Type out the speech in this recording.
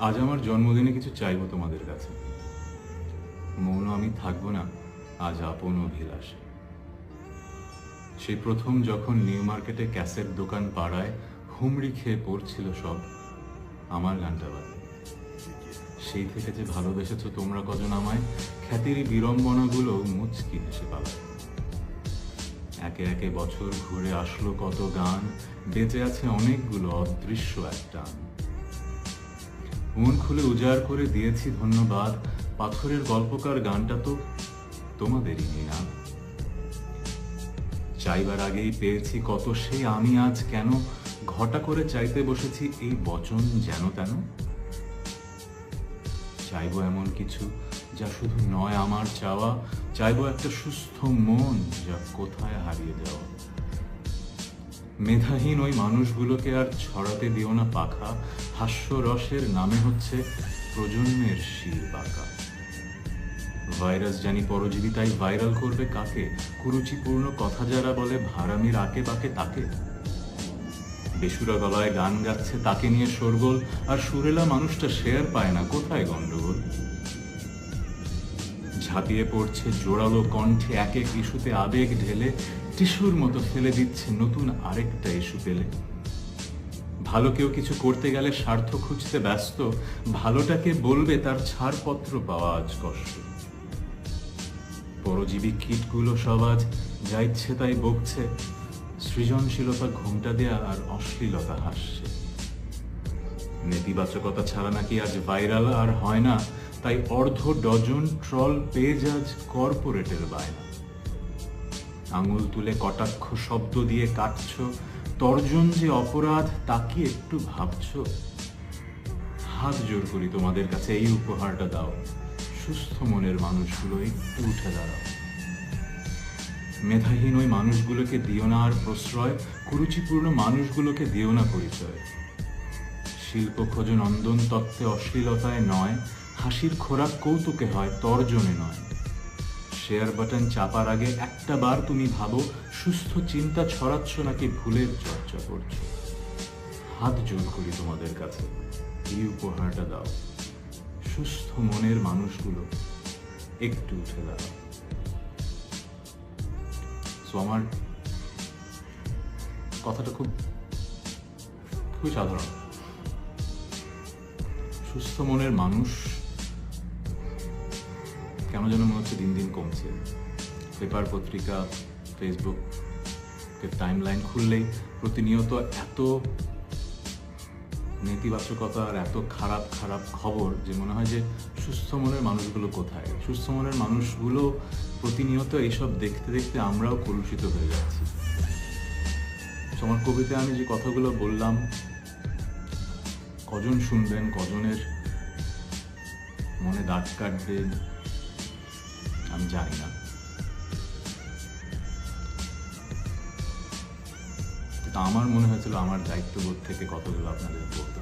আজ আমার জন্মদিনে কিছু চাইব তোমাদের কাছে। মৌন, আমি থাকব না, আজ আপন অভিলাষে। সেই প্রথম যখন নিউ মার্কেটে ক্যাসেট দোকান পাড়ায় হুমড়ি খেয়ে পড়ছিল সব, আমার গানটা বাজে। সেই থেকে যে ভালোবেসেছো তোমরা কজন আমায়, খ্যাতির বিড়ম্বনাগুলো মুচকি হেসে পালায়। একে একে বছর ঘুরে আসলো কত গান, বেঁচে আছে অনেকগুলো অদৃশ্য এক টান। মন খুলে উজাড় করে দিয়েছি ধন্যবাদ। পাথরের গল্পকার গানটা তো তোমাদেরই না চাইবার আগেই পেয়েছি কত সেই আমি, আজ কেন ঘটা করে চাইতে বসেছি এই বচন যেন তেন? চাইব এমন কিছু যা শুধু নয় আমার চাওয়া। চাইব একটা সুস্থ মন যা কোথায় হারিয়ে যাওয়া? মেধাহীন ওই মানুষগুলোকে আর ছড়াতে দিও না পাখা। হাস্যরসের নামে হচ্ছে প্রজন্মের শির বাঁকা। ভাইরাস জানি পরজীবী তাই ভাইরাল করবে কাকে? কুরুচিপূর্ণ কথা যারা বলে ভাড়ামির আকে বাকে তাকে। বেসুরা গলায় গান গাচ্ছে তাকে নিয়ে শোরগোল, আর সুরেলা মানুষটা শেয়ার পায় না, কোথায় গন্ডগোল? ঝাঁপিয়ে পড়ছে জোরালো কণ্ঠে এক এক আবেগ ঢেলে টিস্যুর মতো ফেলে দিচ্ছে নতুন আরেকটা ইস্যু পেলে ভালো কেউ কিছু করতে গেলে স্বার্থ খুঁজতে ব্যস্ত, ভালোটাকে বলবে তার ছাড়পত্র পাওয়া আজ কষ্ট। পরজীবী কীটগুলো সব আজ যা ইচ্ছে তাই বকছে, সৃজনশীলতা ঘুমটা দেয়া আর অশ্লীলতা হাসছে। নেতিবাচকতা ছাড়া নাকি আজ ভাইরাল আর হয় না, তাই অর্ধ ডজন ট্রল পেজ আজ কর্পোরেটের বায়না। আঙুল তুলে কটাক্ষ শব্দ দিয়ে কাটছ, তর্জন যে অপরাধ, তা কি একটু ভাবছ? হাত জোর করি তোমাদের কাছে, এই উপহারটা দাও। সুস্থ মনের মানুষগুলো একটু উঠে দাঁড়াও। মেধাহীন ওই মানুষগুলোকে দিও না আর প্রশ্রয়, কুরুচিপূর্ণ মানুষগুলোকে দিও না পরিচয়। শিল্প খোঁজ নন্দন তত্ত্বে অশ্লীলতায় নয়, হাসির খোরাক কৌতুকে হয়, তর্জনে নয়। শেয়ার বাটন চাপার আগে একটা বার তুমি ভাবো, সুস্থ চিন্তা ছড়াচ্ছ নাকি ভুলের চর্চা করছ? হাত জোর করি তোমাদের কাছে, এই উপহারটা দাও। সুস্থ মনের মানুষগুলো একটু উঠে দাঁড়াও। আমার কথাটা খুব, খুবই সাধারণ। সুস্থ মনের মানুষ কেন যেন মনে হচ্ছে দিন দিন কমছে? পেপার পত্রিকা ফেসবুক টাইম লাইন খুললেই প্রতিনিয়ত এত নেতিবাচকতা আর এত খারাপ খারাপ খবর যে মনে হয় যে সুস্থ মনের মানুষগুলো কোথায়? সুস্থ মনের মানুষগুলো প্রতিনিয়ত এইসব দেখতে দেখতে আমরাও কলুষিত হয়ে যাচ্ছি। আমার কবিতায় আমি যে কথাগুলো বললাম, কজন শুনবেন, কজনের মনে দাগ কাটবে আমি জানি না। কিন্তু আমার মনে হয়েছিল আমার দায়িত্ববোধ থেকে কতগুলো আপনাদের বলতে